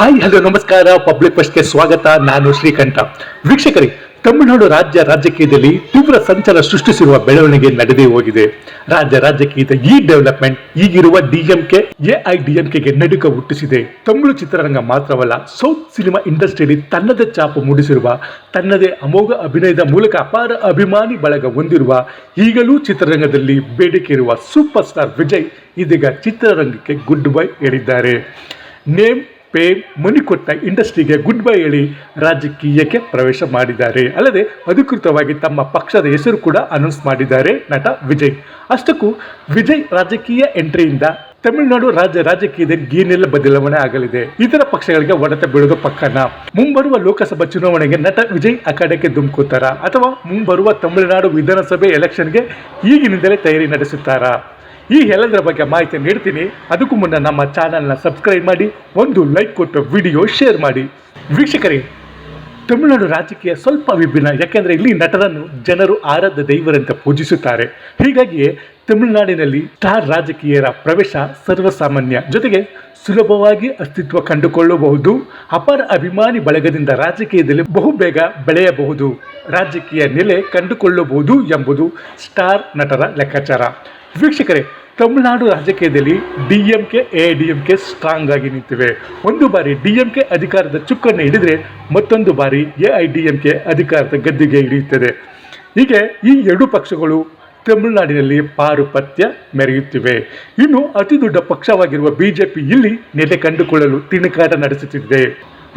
Hi, hello, ನಮಸ್ಕಾರ. Public ಫಸ್ಟ್ಗೆ ಸ್ವಾಗತ. ನಾನು ಶ್ರೀಕಂಠ. ವೀಕ್ಷಕರೇ, ತಮಿಳುನಾಡು ರಾಜ್ಯ ರಾಜಕೀಯದಲ್ಲಿ ತೀವ್ರ ಸಂಚಲ ಸೃಷ್ಟಿಸಿರುವ ಬೆಳವಣಿಗೆ ನಡೆದೇ ಹೋಗಿದೆ. ರಾಜ್ಯ ರಾಜಕೀಯದ ಈ ಡೆವಲಪ್ಮೆಂಟ್ ಈಗಿರುವ ಡಿಎಂಕೆ ಎಐಡಿಎಂಕೆಗೆ ನಡುಕ ಹುಟ್ಟಿಸಿದೆ. ತಮಿಳು ಚಿತ್ರರಂಗ ಮಾತ್ರವಲ್ಲ ಸೌತ್ ಸಿನಿಮಾ ಇಂಡಸ್ಟ್ರಿಯಲ್ಲಿ ತನ್ನದೇ ಚಾಪು ಮೂಡಿಸಿರುವ, ತನ್ನದೇ ಅಮೋಘ ಅಭಿನಯದ ಮೂಲಕ ಅಪಾರ ಅಭಿಮಾನಿ ಬಳಗ ಹೊಂದಿರುವ, ಈಗಲೂ ಚಿತ್ರರಂಗದಲ್ಲಿ ಬೇಡಿಕೆ ಇರುವ ಸೂಪರ್ ಸ್ಟಾರ್ ವಿಜಯ್ ಇದೀಗ ಚಿತ್ರರಂಗಕ್ಕೆ ಗುಡ್ ಬೈ ಹೇಳಿದ್ದಾರೆ. ನೇಮ್ ಪೇಮ್ ಮನಿ ಕೊಟ್ಟ ಇಂಡಸ್ಟ್ರಿಗೆ ಗುಡ್ ಬೈ ಹೇಳಿ ರಾಜಕೀಯಕ್ಕೆ ಪ್ರವೇಶ ಮಾಡಿದ್ದಾರೆ. ಅಲ್ಲದೆ ಅಧಿಕೃತವಾಗಿ ತಮ್ಮ ಪಕ್ಷದ ಹೆಸರು ಕೂಡ ಅನೌನ್ಸ್ ಮಾಡಿದ್ದಾರೆ ನಟ ವಿಜಯ್. ಅಷ್ಟಕ್ಕೂ ವಿಜಯ್ ರಾಜಕೀಯ ಎಂಟ್ರಿಯಿಂದ ತಮಿಳುನಾಡು ರಾಜ್ಯ ರಾಜಕೀಯದಲ್ಲಿ ಏನೆಲ್ಲ ಬದಲಾವಣೆ ಆಗಲಿದೆ. ಇತರ ಪಕ್ಷಗಳಿಗೆ ಒಡೆತ ಬೀಳೋದು ಪಕ್ಕನ. ಮುಂಬರುವ ಲೋಕಸಭಾ ಚುನಾವಣೆಗೆ ನಟ ವಿಜಯ್ ಅಖಾಡಕ್ಕೆ ಧುಮುಕುತ್ತಾರಾ ಅಥವಾ ಮುಂಬರುವ ತಮಿಳುನಾಡು ವಿಧಾನಸಭೆ ಎಲೆಕ್ಷನ್ಗೆ ಈಗಿನಿಂದಲೇ ತಯಾರಿ ನಡೆಸುತ್ತಾರಾ? ಈ ಎಲ್ಲದರ ಬಗ್ಗೆ ಮಾಹಿತಿ ನೀಡ್ತೀನಿ ಅದಕ್ಕೂ ಮುನ್ನ ನಮ್ಮ ಚಾನಲ್ನ ಸಬ್ಸ್ಕ್ರೈಬ್ ಮಾಡಿ, ಒಂದು ಲೈಕ್ ಕೊಟ್ಟು ವಿಡಿಯೋ ಶೇರ್ ಮಾಡಿ. ವೀಕ್ಷಕರೇ, ತಮಿಳುನಾಡು ರಾಜಕೀಯ ಸ್ವಲ್ಪ ವಿಭಿನ್ನ, ಯಾಕೆಂದರೆ ಇಲ್ಲಿ ನಟರನ್ನು ಜನರು ಆರಾಧ್ಯ ದೈವರಂತೆ ಪೂಜಿಸುತ್ತಾರೆ. ಹೀಗಾಗಿಯೇ ತಮಿಳುನಾಡಿನಲ್ಲಿ ಸ್ಟಾರ್ ರಾಜಕೀಯರ ಪ್ರವೇಶ ಸರ್ವಸಾಮಾನ್ಯ, ಜೊತೆಗೆ ಸುಲಭವಾಗಿ ಅಸ್ತಿತ್ವ ಕಂಡುಕೊಳ್ಳಬಹುದು. ಅಪಾರ ಅಭಿಮಾನಿ ಬಳಗದಿಂದ ರಾಜಕೀಯದಲ್ಲಿ ಬಹುಬೇಗ ಬೆಳೆಯಬಹುದು. ರಾಜಕೀಯ ನೆಲೆ ಕಂಡುಕೊಳ್ಳಬಹುದು ಎಂಬುದು ಸ್ಟಾರ್ ನಟರ ಲೆಕ್ಕಾಚಾರ. ವೀಕ್ಷಕರೇ ತಮಿಳುನಾಡು ರಾಜಕೀಯದಲ್ಲಿ D M K, A D M K strong ಆಗಿ ನಿಂತಿವೆ. ಒಂದು ಬಾರಿ ಡಿ ಎಂ ಕೆ ಅಧಿಕಾರದ ಚುಕ್ಕನ್ನು ಹಿಡಿದ್ರೆ ಮತ್ತೊಂದು ಬಾರಿ A I D M K ಅಧಿಕಾರದ ಗದ್ದೆಗೆ ಹಿಡಿಯುತ್ತದೆ ಹೀಗೆ ಈ ಎರಡು ಪಕ್ಷಗಳು ತಮಿಳುನಾಡಿನಲ್ಲಿ ಪಾರುಪತ್ಯ ಮೆರೆಯುತ್ತಿವೆ. ಇನ್ನು ಅತಿ ದೊಡ್ಡ ಪಕ್ಷವಾಗಿರುವ ಬಿಜೆಪಿ ಇಲ್ಲಿ ನೆಲೆ ಕಂಡುಕೊಳ್ಳಲು ತಿಣುಕಾಟ ನಡೆಸುತ್ತಿದೆ.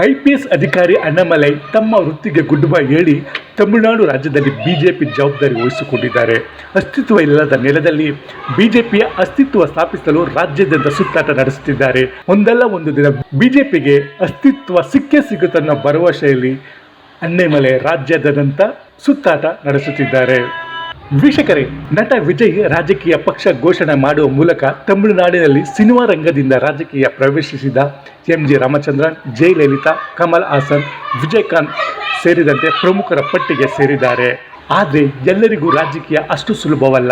ಐ ಪಿ ಎಸ್ ಅಧಿಕಾರಿ ಅಣ್ಣಾಮಲೈ ತಮ್ಮ ವೃತ್ತಿಗೆ ಗುಡ್ ಬೈ ಹೇಳಿ ತಮಿಳುನಾಡು ರಾಜ್ಯದಲ್ಲಿ ಬಿಜೆಪಿ ಜವಾಬ್ದಾರಿ ವಹಿಸಿಕೊಂಡಿದ್ದಾರೆ. ಅಸ್ತಿತ್ವ ಇಲ್ಲದ ನೆಲದಲ್ಲಿ ಬಿಜೆಪಿಯ ಅಸ್ತಿತ್ವ ಸ್ಥಾಪಿಸಲು ರಾಜ್ಯಾದ್ಯಂತ ಸುತ್ತಾಟ ನಡೆಸುತ್ತಿದ್ದಾರೆ. ಒಂದಲ್ಲ ಒಂದು ದಿನ ಬಿಜೆಪಿಗೆ ಅಸ್ತಿತ್ವ ಸಿಕ್ಕೇ ಸಿಗುತ್ತನ್ನೋ ಭರವಸೆಯಲ್ಲಿ ಅಣ್ಣೆಮಲೆ ರಾಜ್ಯಾದ್ಯಂತ ಸುತ್ತಾಟ ನಡೆಸುತ್ತಿದ್ದಾರೆ. ವೀಕ್ಷಕರೇ, ನಟ ವಿಜಯ್ ರಾಜಕೀಯ ಪಕ್ಷ ಘೋಷಣೆ ಮಾಡುವ ಮೂಲಕ ತಮಿಳುನಾಡಿನಲ್ಲಿ ಸಿನಿಮಾ ರಂಗದಿಂದ ರಾಜಕೀಯ ಪ್ರವೇಶಿಸಿದ ಎಂ ಜಿ ರಾಮಚಂದ್ರನ್, ಜಯಲಲಿತಾ, ಕಮಲ್ ಹಾಸನ್, ವಿಜಯಕಾಂತ್ ಸೇರಿದಂತೆ ಪ್ರಮುಖರ ಪಟ್ಟಿಗೆ ಸೇರಿದ್ದಾರೆ. ಆದರೆ ಎಲ್ಲರಿಗೂ ರಾಜಕೀಯ ಅಷ್ಟು ಸುಲಭವಲ್ಲ.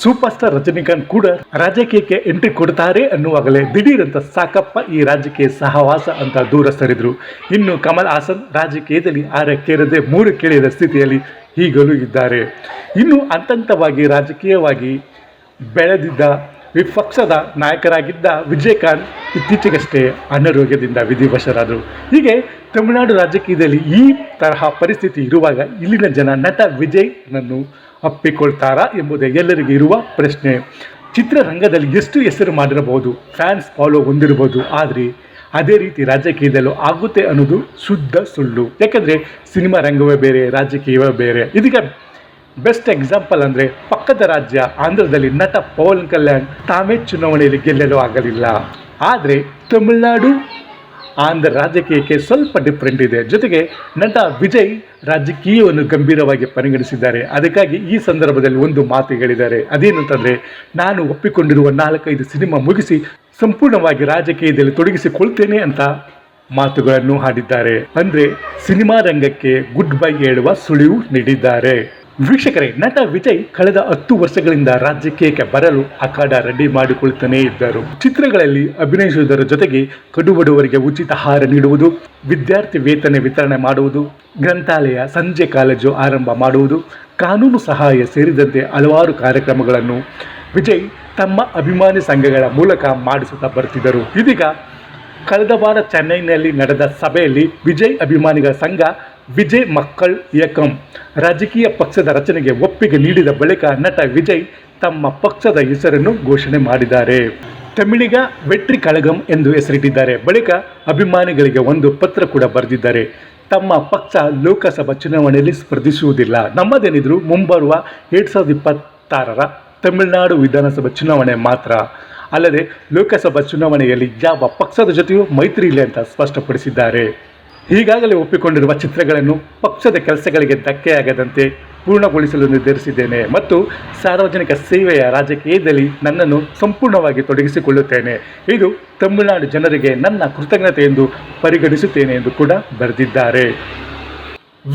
ಸೂಪರ್ ಸ್ಟಾರ್ ರಜನಿಕಾಂತ್ ಕೂಡ ರಾಜಕೀಯಕ್ಕೆ ಎಂಟ್ರಿ ಕೊಡ್ತಾರೆ ಅನ್ನುವಾಗಲೇ ದಿಢೀರಂತ ಸಾಕಪ್ಪ ಈ ರಾಜಕೀಯ ಸಹವಾಸ ಅಂತ ದೂರ ಸರಿದ್ರು. ಇನ್ನು ಕಮಲ್ ಹಾಸನ್ ರಾಜಕೀಯದಲ್ಲಿ ಆರಕ್ಕೇರದೆ ಮೂರು ಕೇಳಿದ ಸ್ಥಿತಿಯಲ್ಲಿ ಈಗಲೂ ಇದ್ದಾರೆ. ಇನ್ನು ಹಂತವಾಗಿ ರಾಜಕೀಯವಾಗಿ ಬೆಳೆದಿದ್ದ ವಿಪಕ್ಷದ ನಾಯಕರಾಗಿದ್ದ ವಿಜಯಕಾಂತ್ ಇತ್ತೀಚೆಗಷ್ಟೇ ಅನಾರೋಗ್ಯದಿಂದ ವಿಧಿವಶರಾದರು. ಹೀಗೆ ತಮಿಳುನಾಡು ರಾಜಕೀಯದಲ್ಲಿ ಈ ತರಹ ಪರಿಸ್ಥಿತಿ ಇರುವಾಗ ಇಲ್ಲಿನ ಜನ ನಟ ವಿಜಯ್ನನ್ನು ಅಪ್ಪಿಕೊಳ್ತಾರಾ ಎಂಬುದೇ ಎಲ್ಲರಿಗೂ ಇರುವ ಪ್ರಶ್ನೆ. ಚಿತ್ರರಂಗದಲ್ಲಿ ಎಷ್ಟು ಹೆಸರು ಮಾಡಿರಬಹುದು? ಫ್ಯಾನ್ಸ್ ಫಾಲೋ ಹೊಂದಿರಬಹುದು. ಆದರೆ ಅದೇ ರೀತಿ ರಾಜಕೀಯದಲ್ಲೂ ಆಗುತ್ತೆ ಅನ್ನೋದು ಶುದ್ಧ ಸುಳ್ಳು. ಯಾಕಂದರೆ ಸಿನಿಮಾ ರಂಗವೇ ಬೇರೆ, ರಾಜಕೀಯವೇ ಬೇರೆ. ಇದೀಗ ಬೆಸ್ಟ್ ಎಕ್ಸಾಂಪಲ್ ಅಂದರೆ ಪಕ್ಕದ ರಾಜ್ಯ ಆಂಧ್ರದಲ್ಲಿ ನಟ ಪವನ್ ಕಲ್ಯಾಣ್ ತಾವೇ ಚುನಾವಣೆಯಲ್ಲಿ ಗೆಲ್ಲಲು ಆಗಲಿಲ್ಲ. ಆದರೆ ತಮಿಳುನಾಡು ಆಂಧ್ರ ರಾಜಕೀಯಕ್ಕೆ ಸ್ವಲ್ಪ ಡಿಫ್ರೆಂಟ್ ಇದೆ. ಜೊತೆಗೆ ನಟ ವಿಜಯ್ ರಾಜಕೀಯವನ್ನು ಗಂಭೀರವಾಗಿ ಪರಿಗಣಿಸಿದ್ದಾರೆ. ಅದಕ್ಕಾಗಿ ಈ ಸಂದರ್ಭದಲ್ಲಿ ಒಂದು ಮಾತು ಹೇಳಿದ್ದಾರೆ. ಅದೇನಂತಂದರೆ, ನಾನು ಒಪ್ಪಿಕೊಂಡಿರುವ ನಾಲ್ಕೈದು ಸಿನಿಮಾ ಮುಗಿಸಿ ಸಂಪೂರ್ಣವಾಗಿ ರಾಜಕೀಯದಲ್ಲಿ ತೊಡಗಿಸಿಕೊಳ್ತೇನೆ ಅಂತ ಮಾತುಗಳನ್ನು ಹಾಡಿದ್ದಾರೆ. ಅಂದರೆ ಸಿನಿಮಾ ರಂಗಕ್ಕೆ ಗುಡ್ ಬೈ ಹೇಳುವ ಸುಳಿವು ನೀಡಿದ್ದಾರೆ. ವೀಕ್ಷಕರೇ, ನಟ ವಿಜಯ್ ಕಳೆದ ಹತ್ತು ವರ್ಷಗಳಿಂದ ರಾಜಕೀಯಕ್ಕೆ ಬರಲು ಅಖಾಡ ರೆಡಿ ಮಾಡಿಕೊಳ್ಳುತ್ತಾನೇ ಇದ್ದರು. ಚಿತ್ರಗಳಲ್ಲಿ ಅಭಿನಯಿಸುವುದರ ಜೊತೆಗೆ ಕಡುಬಡವರಿಗೆ ಉಚಿತ ಆಹಾರ ನೀಡುವುದು, ವಿದ್ಯಾರ್ಥಿ ವೇತನ ವಿತರಣೆ ಮಾಡುವುದು, ಗ್ರಂಥಾಲಯ ಸಂಜೆ ಕಾಲೇಜು ಆರಂಭ ಮಾಡುವುದು, ಕಾನೂನು ಸಹಾಯ ಸೇರಿದಂತೆ ಹಲವಾರು ಕಾರ್ಯಕ್ರಮಗಳನ್ನು ವಿಜಯ್ ತಮ್ಮ ಅಭಿಮಾನಿ ಸಂಘಗಳ ಮೂಲಕ ಮಾಡಿಸುತ್ತಾ ಬರ್ತಿದ್ದರು. ಇದೀಗ ಕಳೆದ ವಾರ ಚೆನ್ನೈನಲ್ಲಿ ನಡೆದ ಸಭೆಯಲ್ಲಿ ವಿಜಯ್ ಅಭಿಮಾನಿಗಳ ಸಂಘ ವಿಜಯ್ ಮಕ್ಕಳ್ ಏಕಂ. ರಾಜಕೀಯ ಪಕ್ಷದ ರಚನೆಗೆ ಒಪ್ಪಿಗೆ ನೀಡಿದ ಬಳಿಕ ನಟ ವಿಜಯ್ ತಮ್ಮ ಪಕ್ಷದ ಹೆಸರನ್ನು ಘೋಷಣೆ ಮಾಡಿದ್ದಾರೆ. ತಮಿಳಿಗ ವೆಟ್ರಿ ಕಳಗಂ ಎಂದು ಹೆಸರಿಟ್ಟಿದ್ದಾರೆ. ಬಳಿಕ ಅಭಿಮಾನಿಗಳಿಗೆ ಒಂದು ಪತ್ರ ಕೂಡ ಬರೆದಿದ್ದಾರೆ. ತಮ್ಮ ಪಕ್ಷ ಲೋಕಸಭಾ ಚುನಾವಣೆಯಲ್ಲಿ ಸ್ಪರ್ಧಿಸುವುದಿಲ್ಲ. ನಮ್ಮದೇನಿದ್ರು ಮುಂಬರುವ ಎರಡ್ ಸಾವಿರದ ಇಪ್ಪತ್ತಾರರ ತಮಿಳುನಾಡು ವಿಧಾನಸಭಾ ಚುನಾವಣೆ ಮಾತ್ರ. ಅಲ್ಲದೆ ಲೋಕಸಭಾ ಚುನಾವಣೆಯಲ್ಲಿ ಯಾವ ಪಕ್ಷದ ಜೊತೆಯೂ ಮೈತ್ರಿ ಇಲ್ಲ ಅಂತ ಸ್ಪಷ್ಟಪಡಿಸಿದ್ದಾರೆ. ಈಗಾಗಲೇ ಒಪ್ಪಿಕೊಂಡಿರುವ ಚಿತ್ರಗಳನ್ನು ಪಕ್ಷದ ಕೆಲಸಗಳಿಗೆ ಧಕ್ಕೆಯಾಗದಂತೆ ಪೂರ್ಣಗೊಳಿಸಲು ನಿರ್ಧರಿಸಿದ್ದೇನೆ ಮತ್ತು ಸಾರ್ವಜನಿಕ ಸೇವೆಯ ರಾಜಕೀಯದಲ್ಲಿ ನನ್ನನ್ನು ಸಂಪೂರ್ಣವಾಗಿ ತೊಡಗಿಸಿಕೊಳ್ಳುತ್ತೇನೆ. ಇದು ತಮಿಳುನಾಡು ಜನರಿಗೆ ನನ್ನ ಕೃತಜ್ಞತೆ ಎಂದು ಪರಿಗಣಿಸುತ್ತೇನೆ ಎಂದು ಕೂಡ ಬರೆದಿದ್ದಾರೆ.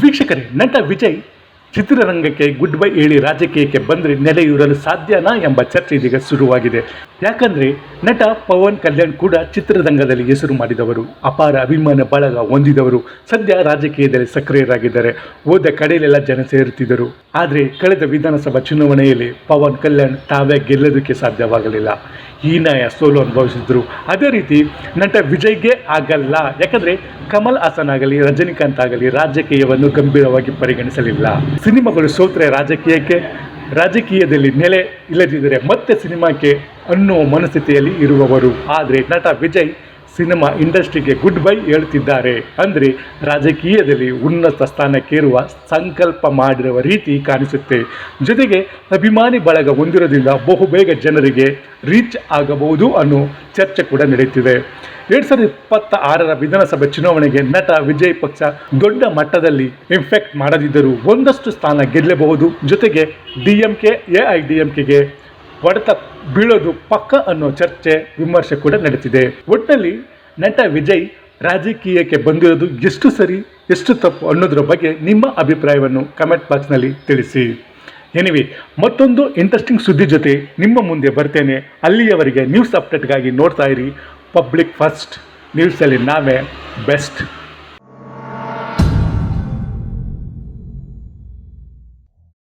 ವೀಕ್ಷಕರೇ, ನಟ ವಿಜಯ್ ಚಿತ್ರರಂಗಕ್ಕೆ ಗುಡ್ ಬೈ ಹೇಳಿ ರಾಜಕೀಯಕ್ಕೆ ಬಂದರೆ ನೆಲೆಯೂರಲು ಸಾಧ್ಯನಾ ಎಂಬ ಚರ್ಚೆ ಇದೀಗ ಶುರುವಾಗಿದೆ. ಯಾಕಂದರೆ ನಟ ಪವನ್ ಕಲ್ಯಾಣ್ ಕೂಡ ಚಿತ್ರರಂಗದಲ್ಲಿ ಹೆಸರು ಮಾಡಿದವರು. ಅಪಾರ ಅಭಿಮಾನ ಬಳಗ ಹೊಂದಿದವರು. ಸದ್ಯ ರಾಜಕೀಯದಲ್ಲಿ ಸಕ್ರಿಯರಾಗಿದ್ದಾರೆ. ಹೋದ ಕಡೆಯಲ್ಲೆಲ್ಲ ಜನ ಸೇರುತ್ತಿದ್ದರು. ಆದರೆ ಕಳೆದ ವಿಧಾನಸಭಾ ಚುನಾವಣೆಯಲ್ಲಿ ಪವನ್ ಕಲ್ಯಾಣ್ ತಾವೇ ಗೆಲ್ಲೋದಕ್ಕೆ ಸಾಧ್ಯವಾಗಲಿಲ್ಲ. ಹೀನಾಯ ಸೋಲು ಅನುಭವಿಸಿದ್ರು. ಅದೇ ರೀತಿ ನಟ ವಿಜಯ್ಗೆ ಆಗಲ್ಲ. ಯಾಕಂದ್ರೆ ಕಮಲ್ ಹಾಸನ್ ಆಗಲಿ, ರಜನಿಕಾಂತ್ ಆಗಲಿ ರಾಜಕೀಯವನ್ನು ಗಂಭೀರವಾಗಿ ಪರಿಗಣಿಸಲಿಲ್ಲ. ಸಿನಿಮಾಗಳು ಸೋತ್ರೆ ರಾಜಕೀಯಕ್ಕೆ, ರಾಜಕೀಯದಲ್ಲಿ ನೆಲೆ ಇಲ್ಲದಿದ್ದರೆ ಮತ್ತೆ ಸಿನಿಮಾಕ್ಕೆ ಅನ್ನೋ ಮನಸ್ಥಿತಿಯಲ್ಲಿ ಇರುವವರು. ಆದರೆ ನಟ ವಿಜಯ್ ಸಿನಿಮಾ ಇಂಡಸ್ಟ್ರಿಗೆ ಗುಡ್ ಬೈ ಹೇಳ್ತಿದ್ದಾರೆ. ಅಂದರೆ ರಾಜಕೀಯದಲ್ಲಿ ಉನ್ನತ ಸ್ಥಾನಕ್ಕೇರುವ ಸಂಕಲ್ಪ ಮಾಡಿರುವ ರೀತಿ ಕಾಣಿಸುತ್ತೆ. ಜೊತೆಗೆ ಅಭಿಮಾನಿ ಬಳಗ ಹೊಂದಿರೋದ್ರಿಂದ ಬಹುಬೇಗ ಜನರಿಗೆ ರೀಚ್ ಆಗಬಹುದು ಅನ್ನೋ ಚರ್ಚೆ ಕೂಡ ನಡೆಯುತ್ತಿದೆ ಎರಡು ಸಾವಿರದ ಇಪ್ಪತ್ತ ಆರರ ವಿಧಾನಸಭೆ ಚುನಾವಣೆಗೆ ನಟ ವಿಜಯ್ ಪಕ್ಷ ದೊಡ್ಡ ಮಟ್ಟದಲ್ಲಿ ಇಂಫೆಕ್ಟ್ ಮಾಡದಿದ್ದರೂ ಒಂದಷ್ಟು ಸ್ಥಾನ ಗೆಲ್ಲಬಹುದು. ಜೊತೆಗೆ D M K A I D M ಕೆಗೆ ಹೊಡೆತ ಬೀಳೋದು ಪಕ್ಕ ಅನ್ನೋ ಚರ್ಚೆ ವಿಮರ್ಶೆ ಕೂಡ ನಡೀತಿದೆ. ಒಟ್ಟಿನಲ್ಲಿ ನಟ ವಿಜಯ್ ರಾಜಕೀಯಕ್ಕೆ ಬಂದಿರೋದು ಎಷ್ಟು ಸರಿ, ಎಷ್ಟು ತಪ್ಪು ಅನ್ನೋದ್ರ ಬಗ್ಗೆ ನಿಮ್ಮ ಅಭಿಪ್ರಾಯವನ್ನು ಕಮೆಂಟ್ ಬಾಕ್ಸ್ನಲ್ಲಿ ತಿಳಿಸಿ. ಎನಿವೆ, ಮತ್ತೊಂದು ಇಂಟ್ರೆಸ್ಟಿಂಗ್ ಸುದ್ದಿ ಜೊತೆ ನಿಮ್ಮ ಮುಂದೆ ಬರ್ತೇನೆ. ಅಲ್ಲಿಯವರೆಗೆ ನ್ಯೂಸ್ ಅಪ್ಡೇಟ್ಗಾಗಿ ನೋಡ್ತಾ ಇರಿ. ಪಬ್ಲಿಕ್ ಫಸ್ಟ್ ನ್ಯೂಸಲ್ಲಿ ನಾವೇ ಬೆಸ್ಟ್